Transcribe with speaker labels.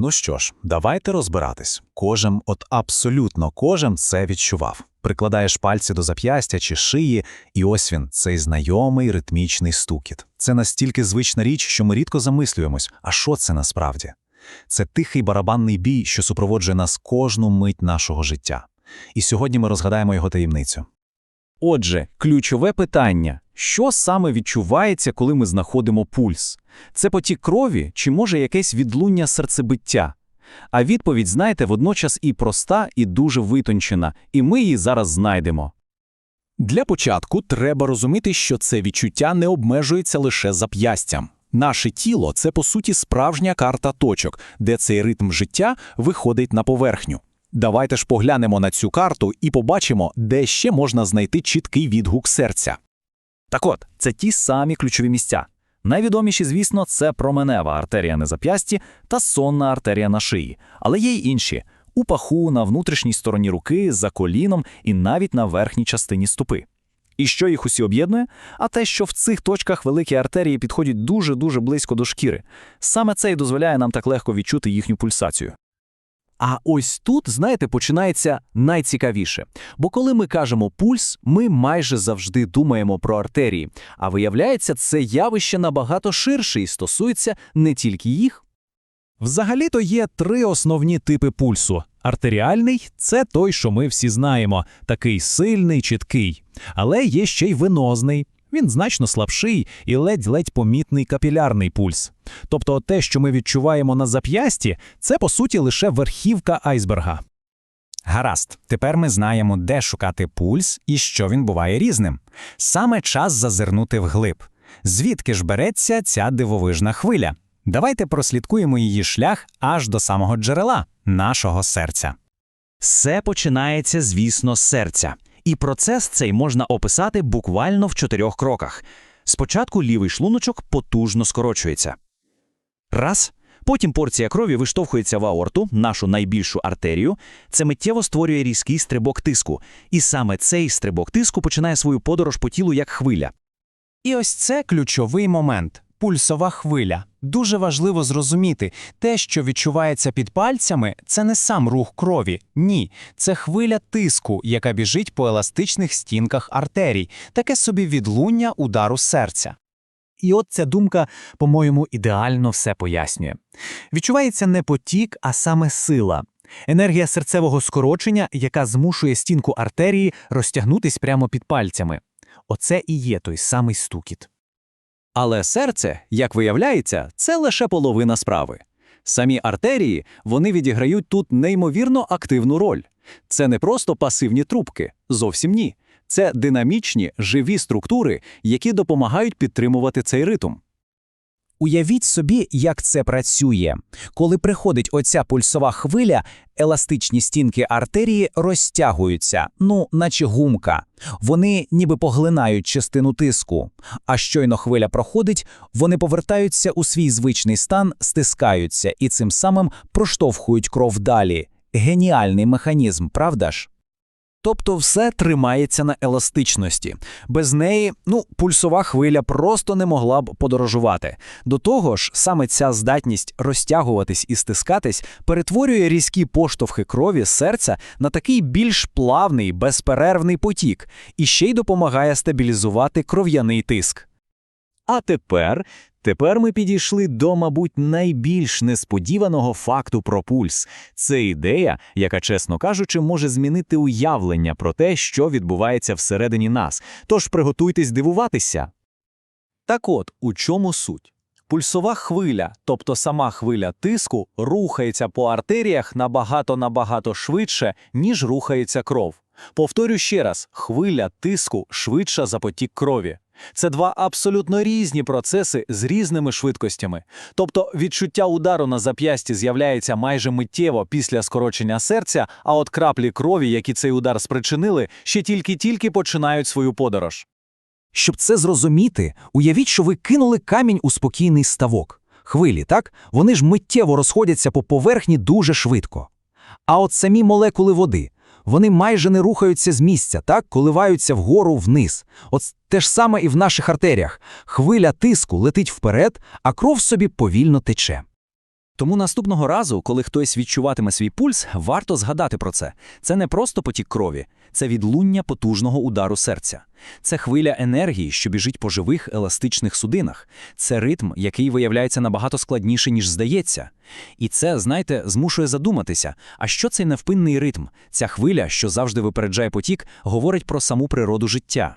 Speaker 1: Ну що ж, давайте розбиратись. Кожен, от абсолютно кожен це відчував. Прикладаєш пальці до зап'ястя чи шиї, і ось він, цей знайомий ритмічний стукіт. Це настільки звична річ, що ми рідко замислюємось, а що це насправді? Це тихий барабанний бій, що супроводжує нас кожну мить нашого життя. І сьогодні ми розгадаємо його таємницю.
Speaker 2: Отже, ключове питання: що саме відчувається, коли ми знаходимо пульс? Це потік крові чи може якесь відлуння серцебиття? А відповідь, знаєте, водночас і проста, і дуже витончена, і ми її зараз знайдемо.
Speaker 3: Для початку треба розуміти, що це відчуття не обмежується лише зап'ястям. Наше тіло це по суті справжня карта точок, де цей ритм життя виходить на поверхню. Давайте ж поглянемо на цю карту і побачимо, де ще можна знайти чіткий відгук серця.
Speaker 2: Так от, це ті самі ключові місця. Найвідоміші, звісно, це променева артерія на зап'ясті та сонна артерія на шиї, але є й інші у паху, на внутрішній стороні руки, за коліном і навіть на верхній частині стопи. І що їх усі об'єднує? А те, що в цих точках великі артерії підходять дуже-дуже близько до шкіри. Саме це і дозволяє нам так легко відчути їхню пульсацію.
Speaker 3: А ось тут, знаєте, починається найцікавіше. Бо коли ми кажемо пульс, ми майже завжди думаємо про артерії. А виявляється, це явище набагато ширше і стосується не тільки їх.
Speaker 4: Взагалі-то є три основні типи пульсу. Артеріальний це той, що ми всі знаємо, такий сильний, чіткий. Але є ще й венозний. Він значно слабший і ледь-ледь помітний капілярний пульс. Тобто те, що ми відчуваємо на зап'ясті, це по суті лише верхівка айсберга.
Speaker 5: Гаразд, тепер ми знаємо, де шукати пульс і що він буває різним. Саме час зазирнути вглиб. Звідки ж береться ця дивовижна хвиля? Давайте прослідкуємо її шлях аж до самого джерела нашого серця.
Speaker 2: Все починається, звісно, з серця. І процес цей можна описати буквально в чотирьох кроках. Спочатку лівий шлуночок потужно скорочується. Раз. Потім порція крові виштовхується в аорту, нашу найбільшу артерію. Це миттєво створює різкий стрибок тиску. І саме цей стрибок тиску починає свою подорож по тілу як хвиля.
Speaker 5: І ось це ключовий момент пульсова хвиля. Дуже важливо зрозуміти, те, що відчувається під пальцями, це не сам рух крові. Ні, це хвиля тиску, яка біжить по еластичних стінках артерій, таке собі відлуння удару серця. І от ця думка, по-моєму, ідеально все пояснює. Відчувається не потік, а саме сила. Енергія серцевого скорочення, яка змушує стінку артерії розтягнутись прямо під пальцями. Оце і є той самий стукіт.
Speaker 2: Але серце, як виявляється, це лише половина справи. Самі артерії вони відіграють тут неймовірно активну роль. Це не просто пасивні трубки, зовсім ні. Це динамічні, живі структури, які допомагають підтримувати цей ритм.
Speaker 5: Уявіть собі, як це працює. Коли приходить оця пульсова хвиля, еластичні стінки артерії розтягуються, ну, наче гумка. Вони ніби поглинають частину тиску. А щойно хвиля проходить, вони повертаються у свій звичний стан, стискаються і цим самим проштовхують кров далі. Геніальний механізм, правда ж?
Speaker 3: Тобто все тримається на еластичності. Без неї, ну, пульсова хвиля просто не могла б подорожувати. До того ж, саме ця здатність розтягуватись і стискатись перетворює різкі поштовхи крові з серця на такий більш плавний, безперервний потік і ще й допомагає стабілізувати кров'яний тиск.
Speaker 2: А тепер, тепер ми підійшли до, мабуть, найбільш несподіваного факту про пульс. Це ідея, яка, чесно кажучи, може змінити уявлення про те, що відбувається всередині нас. Тож приготуйтесь дивуватися. Так от, у чому суть? Пульсова хвиля, тобто сама хвиля тиску, рухається по артеріях набагато-набагато швидше, ніж рухається кров. Повторю ще раз: хвиля тиску швидша за потік крові. Це два абсолютно різні процеси з різними швидкостями. Тобто відчуття удару на зап'ясті з'являється майже миттєво після скорочення серця, а от краплі крові, які цей удар спричинили, ще тільки-тільки починають свою подорож.
Speaker 5: Щоб це зрозуміти, уявіть, що ви кинули камінь у спокійний ставок. Хвилі, так? Вони ж миттєво розходяться по поверхні дуже швидко. А от самі молекули води, вони майже не рухаються з місця, так, коливаються вгору вниз. От те ж саме і в наших артеріях. Хвиля тиску летить вперед, а кров собі повільно тече.
Speaker 3: Тому наступного разу, коли хтось відчуватиме свій пульс, варто згадати про це. Це не просто потік крові, це відлуння потужного удару серця. Це хвиля енергії, що біжить по живих еластичних судинах. Це ритм, який виявляється набагато складніше, ніж здається. І це, знаєте, змушує задуматися, а що цей невпинний ритм, ця хвиля, що завжди випереджає потік, говорить про саму природу життя.